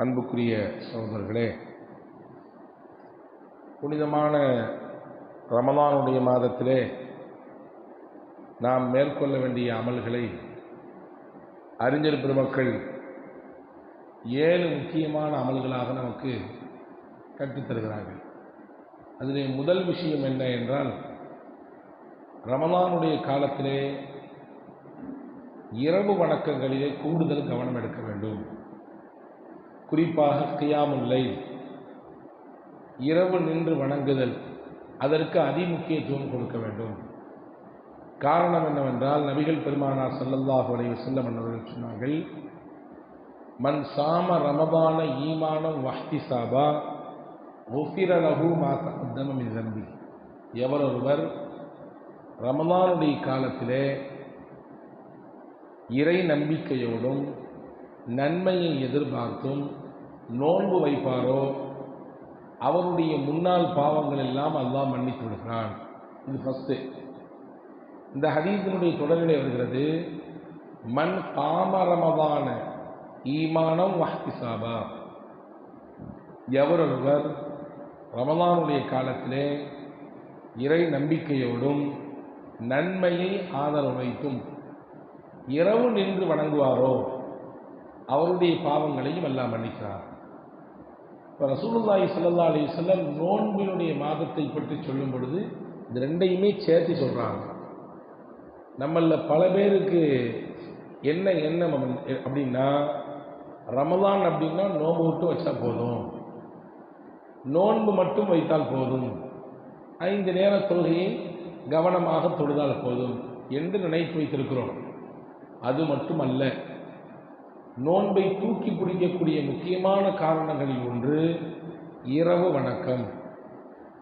அன்புக்குரிய சகோதரர்களே புனிதமான ரமலானுடைய மாதத்திலே நாம் மேற்கொள்ள வேண்டிய அமல்களை அறிஞர் பெருமக்கள் ஏழு முக்கியமான அமல்களாக நமக்கு கற்றுத்தருகிறார்கள் அதிலே முதல் விஷயம் என்ன என்றால் ரமலானுடைய காலத்திலே இரவு வணக்கங்களிலே கூடுதல் கவனம் எடுக்க வேண்டும். குறிப்பாக கியாமுல்லை இரவு நின்று வணங்குதல். அதற்கு அதிமுக்கியத்துவம் கொடுக்க வேண்டும். காரணம் என்னவென்றால் நபிகள் பெருமானார் சல்லல்லாஹு அலைய செல்லம் அவர்கள் சொன்னார்கள் மன் சாம ரமபான ஈமானம் வஹ்திசாபா ஒஃபிர லஹு மா தகத்தம எவரொருவர் ரமதானுடைய காலத்திலே இறை நம்பிக்கையோடும் நன்மையை எதிர்பார்த்தும் நோன்பு வைப்பாரோ அவருடைய முன்னாள் பாவங்கள் எல்லாம் அல்லாஹ் மன்னித்து விடுகிறான். இது ஃபஸ்ட்டு இந்த ஹதீஸினுடைய தொடரிலே வருகிறது. மண் காமரமதான ஈமானம் வஹ்திசாபா. எவரொருவர் ரமதானுடைய காலத்திலே இறை நம்பிக்கையோடும் நன்மையை ஆதரவு வைத்தும் இரவு நின்று வணங்குவாரோ அவருடைய பாவங்களையும் எல்லாம் மன்னிக்கிறார். இப்போ ரசூலுல்லாஹி சல்லா அலி சொல்லம் நோன்பினுடைய மாதத்தை பற்றி சொல்லும் பொழுது இந்த ரெண்டையுமே சேர்த்து சொல்கிறாங்க நம்மள பல பேருக்கு என்ன எண்ணம் அப்படின்னா ரமலான் அப்படின்னா நோன்பு மட்டும் வச்சா போதும். நோன்பு மட்டும் வைத்தால் போதும். ஐந்து நேர தொழுகையை கவனமாக தொழுதால் போதும் என்று நினைத்து வைத்திருக்கிறோம். அது மட்டுமல்ல. நோன்பை தூக்கி பிடிக்கக்கூடிய முக்கியமான காரணங்களில் ஒன்று இரவு வணக்கம்.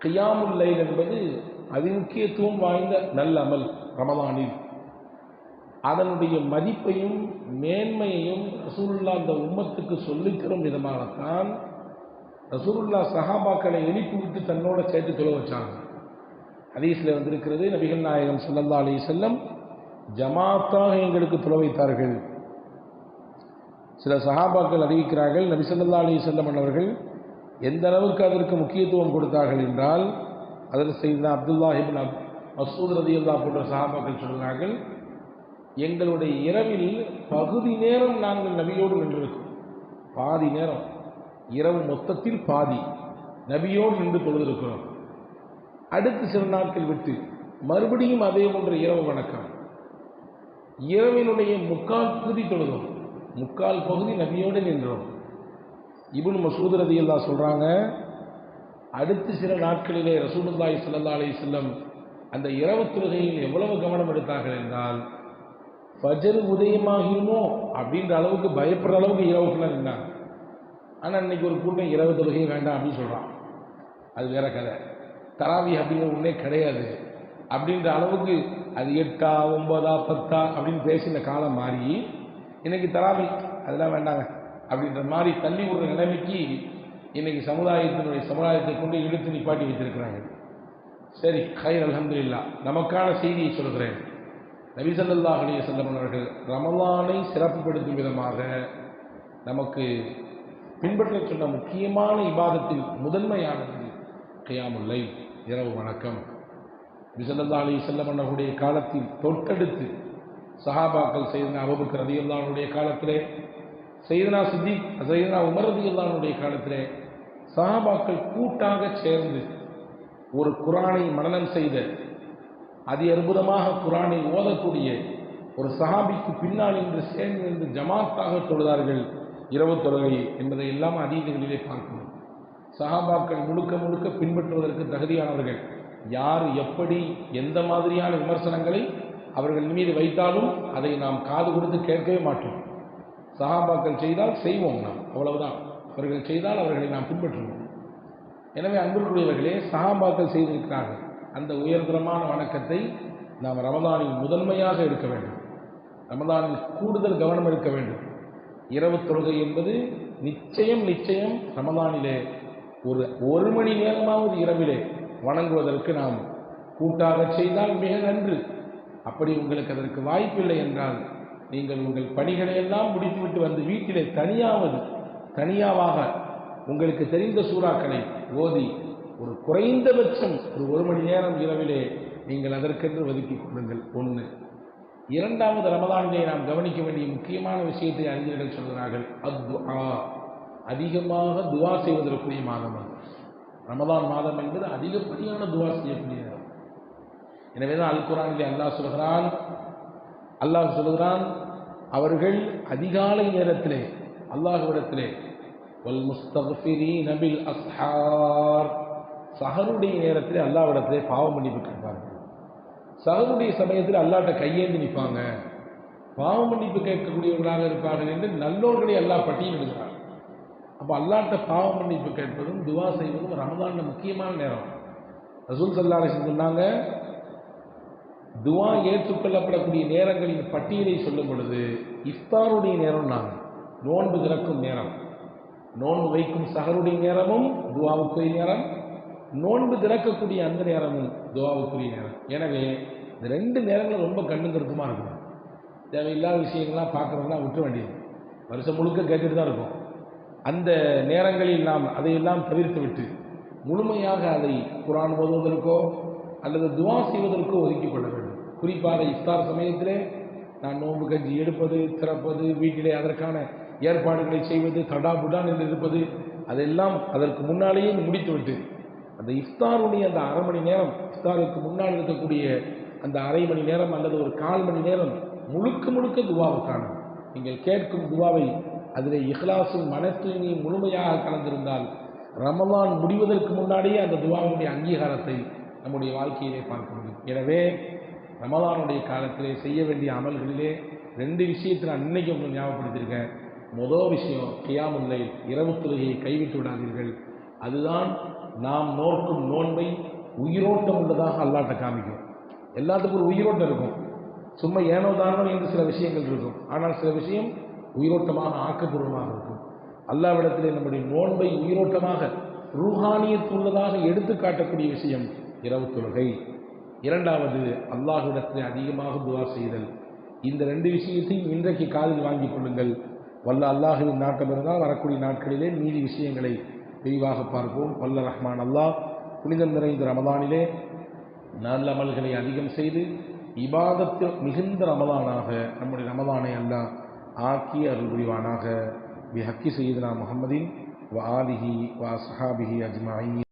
கியாமுல்லை என்பது அதிமுக்கியத்துவம் வாய்ந்த நல்ல அமல் ரமதானில் அதனுடைய மதிப்பையும் மேன்மையையும் ரசூலுல்லா அந்த உம்மத்துக்கு சொல்லித்தரும் விதமாகத்தான் ரசூலுல்லா சஹாபாக்களை எழுப்பி விட்டு தன்னோட சேர்த்து தொலை வச்சாங்க. ஹதீஸில் வந்திருக்கிறது நபிகள் நாயகம் சல்லல்லா அலி செல்லம் ஜமாத்தாக எங்களுக்கு தொலை வைத்தார்கள். சில சஹாபாக்கள் அறிவிக்கிறார்கள் நபி அலி அலைஹி அவர்கள் எந்த அளவுக்கு அதற்கு முக்கியத்துவம் கொடுத்தார்கள் என்றால் அதில் செய்த அப்துல்லா இப்னு அப் மசூத் ரதியுல்லா போன்ற சஹாபாக்கள் சொல்கிறார்கள் எங்களுடைய இரவில் பகுதி நேரம் நாங்கள் நபியோடு நின்றிருக்கோம் பாதி நேரம். இரவு மொத்தத்தில் பாதி நபியோடு நின்று தொழுதிருக்கிறோம். அடுத்து சில நாட்கள் விட்டு மறுபடியும் அதே போன்ற இரவு வணக்கம். இரவினுடைய முக்கால் பகுதி தொழுதோம். முக்கால் பகுதி நபியோடு நின்றோம். இபுன் மசூத் ரதியுல்லா சொல்கிறாங்க அடுத்து சில நாட்களிலே ரசூலுல்லாய் சல்லா அலி செல்லம் அந்த இரவு தொழுகையில் எவ்வளவு கவனம் எடுத்தார்கள் என்றால் ஃபஜர் உதயமாகிருமோ அப்படின்ற அளவுக்கு பயப்படுற அளவுக்கு இரவுக்குள்ள நின்றாங்க. ஆனால் இன்னைக்கு ஒரு கூட்டம் இரவு தொழுகை வேண்டாம் அப்படின்னு சொல்கிறான் அது வேற கதை. தராவி அப்படிங்கிற ஒன்றே கிடையாது. அப்படின்ற அளவுக்கு அது எட்டா ஒன்பதா பத்தா அப்படின்னு பேசின காலம் மாறி இன்னைக்கு தராவி அதெல்லாம் வேண்டாங்க. அப்படின்ற மாதிரி தள்ளி விடுற நிலைமைக்கு இன்னைக்கு சமுதாயத்தினுடைய சமுதாயத்தை கொண்டு இழுத்து நிப்பாட்டி வைத்திருக்கிறாங்க. சரி ஹைர் அலமதுல்லா நமக்கான செய்தியை சொல்கிறேன். நபி ஸல்லல்லாஹு அலைஹி அவர்கள் ரமலானை சிறப்புப்படுத்தும் விதமாக நமக்கு பின்பற்ற சொன்ன முக்கியமான இபாதத்தில் முதன்மையானது கையாமுல்லை இரவு வணக்கம். நபிசல்லா அலி அலைஹி வஸல்லம் அவர்களுடைய காலத்தில் தொட்டெடுத்து சஹாபாக்கள் செய்தனா அபுபக்கர் ரதியுல்லாஹுடைய காலத்திலே செய்தனா சித்திக் செய்தனா உமர் ரதியுல்லாஹுடைய காலத்திலே சஹாபாக்கள் கூட்டாக சேர்ந்து ஒரு குரானை மனனம் செய்த அதி அற்புதமாக குரானை ஓதக்கூடிய ஒரு சஹாபிக்கு பின்னால் இன்று சேர்ந்து நின்று ஜமாத்தாக தொழுதார்கள் இரவு தொழுகை என்பதை எல்லாம் அதீதங்களிலே பார்க்கணும். சஹாபாக்கள் முழுக்க முழுக்க பின்பற்றுவதற்கு தகுதியானவர்கள். யார் எப்படி எந்த மாதிரியான விமர்சனங்களை அவர்கள் மீது வைத்தாலும் அதை நாம் காது கொடுத்து கேட்கவே மாட்டோம். சகாபாக்கள் செய்தால் செய்வோம் நாம் அவ்வளவுதான். அவர்கள் செய்தால் அவர்களை நாம் பின்பற்றுவோம். எனவே அன்பிற்குரியவர்களே சகாபாக்கள் செய்திருக்கிறார்கள். அந்த உயர்தரமான வணக்கத்தை நாம் ரமதானில் முதன்மையாக எடுக்க வேண்டும். ரமதானில் கூடுதல் கவனம் எடுக்க வேண்டும். இரவு தொழுகை என்பது நிச்சயம் நிச்சயம் ரமதானிலே ஒரு ஒரு மணி நேரமாவது இரவிலே வணங்குவதற்கு நாம் கூட்டாக செய்தால் மிக நன்று. அப்படி உங்களுக்கு அதற்கு வாய்ப்பில்லை என்றால் நீங்கள் உங்கள் பணிகளை எல்லாம் முடித்துவிட்டு வந்து வீட்டிலே தனியாவது தனியாவாக உங்களுக்கு தெரிந்த சூறாக்களை ஓதி ஒரு குறைந்தபட்சம் ஒரு ஒரு மணி நேரம் இரவிலே நீங்கள் அதற்கென்று ஒதுக்கி கொள்ளுங்கள். ஒன்று இரண்டாவது ரமதானிலே நாம் கவனிக்க வேண்டிய முக்கியமான விஷயத்தை அறிஞர்கள் சொல்கிறார்கள். அத்வா அதிகமாக துவா செய்வதற்குரிய மாதம் அது ரமதான் மாதம் என்பது அதிகப்படியான துவா செய்யக்கூடிய எனவே தான் அல் குரானிலே அல்லாஹ் சொல்கிறான் அல்லாஹ் சொல்கிறான் அவர்கள் அதிகாலை நேரத்திலே அல்லாஹ்விடத்திலே வல் முஸ்தபிரி நபில் அஸ்ஹார் சஹருடைய நேரத்திலே அல்லாஹ்விடத்திலே பாவம் மன்னிப்பு கேட்பார்கள். சஹருடைய சமயத்தில் அல்லாட்ட கையேந்தி நிற்பாங்க. பாவ மன்னிப்பு கேட்கக்கூடியவர்களாக இருப்பார்கள் என்று நல்லோர்களை அல்லாஹ் பட்டியலிடுகிறார் அப்போ அல்லாட்ட பாவ மன்னிப்பு கேட்பதும் துவா செய்வதும் ரமதான முக்கியமான நேரம். ரசூல் சல்லாரை சொன்னாங்க துவா ஏற்றுக்கொள்ளப்படக்கூடிய நேரங்களின் பட்டியலை சொல்லும் பொழுது இஃப்தாருடைய நேரம் நான் நோன்பு திறக்கும் நேரம். நோன்பு வைக்கும் சகருடைய நேரமும் துவாவுக்குரிய நேரம். நோன்பு திறக்கக்கூடிய அந்த நேரமும் துவாவுக்குரிய நேரம். எனவே இந்த ரெண்டு நேரங்களும் ரொம்ப கண்ணும் கருத்துமாக இருக்கும் தேவையில்லாத விஷயங்கள்லாம் பார்க்குறதெல்லாம் விட்டு வேண்டியது. வருஷம் முழுக்க கேட்டுட்டு தான் இருக்கும். அந்த நேரங்களில் நாம் அதையெல்லாம் தவிர்த்து விட்டு முழுமையாக அதை குரான் ஓதுவதற்கோ அல்லது துவா செய்வதற்கோ ஒதுக்கிக்கொள்ள வேண்டும். குறிப்பாக இஃப்தார் சமயத்திலே நான் நோன்பு கஞ்சி எடுப்பது திறப்பது வீட்டிலே அதற்கான ஏற்பாடுகளை செய்வது தடாபுடான் என்று இருப்பது அதெல்லாம் அதற்கு முன்னாலேயே முடித்துவிட்டு அந்த இஃப்தாருடைய அந்த அரை மணி நேரம் இஃப்தாருக்கு முன்னால் இருக்கக்கூடிய அந்த அரை மணி நேரம் அல்லது ஒரு கால் மணி நேரம் முழுக்க முழுக்க துவாவுக்கான. நீங்கள் கேட்கும் துவாவை அதில் இஹ்லாசும் மன தூய்மையும் முழுமையாக கலந்திருந்தால் ரமலான் முடிவதற்கு முன்னாடியே அந்த துவாவினுடைய அங்கீகாரத்தை நம்முடைய வாழ்க்கையிலே பார்க்க முடியும் எனவே ரமலானுடைய காலத்திலே செய்ய வேண்டிய அமல்களிலே ரெண்டு விஷயத்தை நான் இன்னைக்கு உங்களுக்கு ஞாபகப்படுத்தியிருக்கேன் முதல் விஷயம் கியாமுல்லை இரவு தொழுகையை கைவிட்டு விடாதீர்கள். அதுதான் நாம் நோக்கும் நோன்பை உயிரோட்டம் உள்ளதாக அல்லாட்ட காமிக்கும். எல்லாத்துக்கும் ஒரு உயிரோட்டம் இருக்கும். சும்மா ஏனோ தானோ என்று சில விஷயங்கள் இருக்கும். ஆனால் சில விஷயம் உயிரோட்டமாக ஆக்கப்பூர்வமாக இருக்கும். அல்லாவிடத்திலே நம்முடைய நோன்பை உயிரோட்டமாக ரூஹானியத்துள்ளதாக எடுத்து காட்டக்கூடிய விஷயம் இரவு தொழுகை. இரண்டாவது அல்லாஹ்விடத்திலே அதிகமாக துவா செய்தல். இந்த ரெண்டு விஷயத்தையும் இன்றைக்கு காதில் வாங்கிக் கொள்ளுங்கள். வல்ல அல்லாஹுவின் நாட்டம் இருந்தால் வரக்கூடிய நாட்களிலே மீதி விஷயங்களை விரிவாக பார்ப்போம். வல்ல ரஹ்மான் அல்லாஹ் புனிதம் நிறைந்த ரமதானிலே நல்ல அமல்களை அதிகம் செய்து இபாதத்து மிகுந்த ரமதானாக நம்முடைய ரமதானை அல்லாஹ் ஆக்கி அருள் புரிவானாக. பி ஹக்கி செய்தனா முகமதின் வ ஆலிஹி வ அஜ்மாயி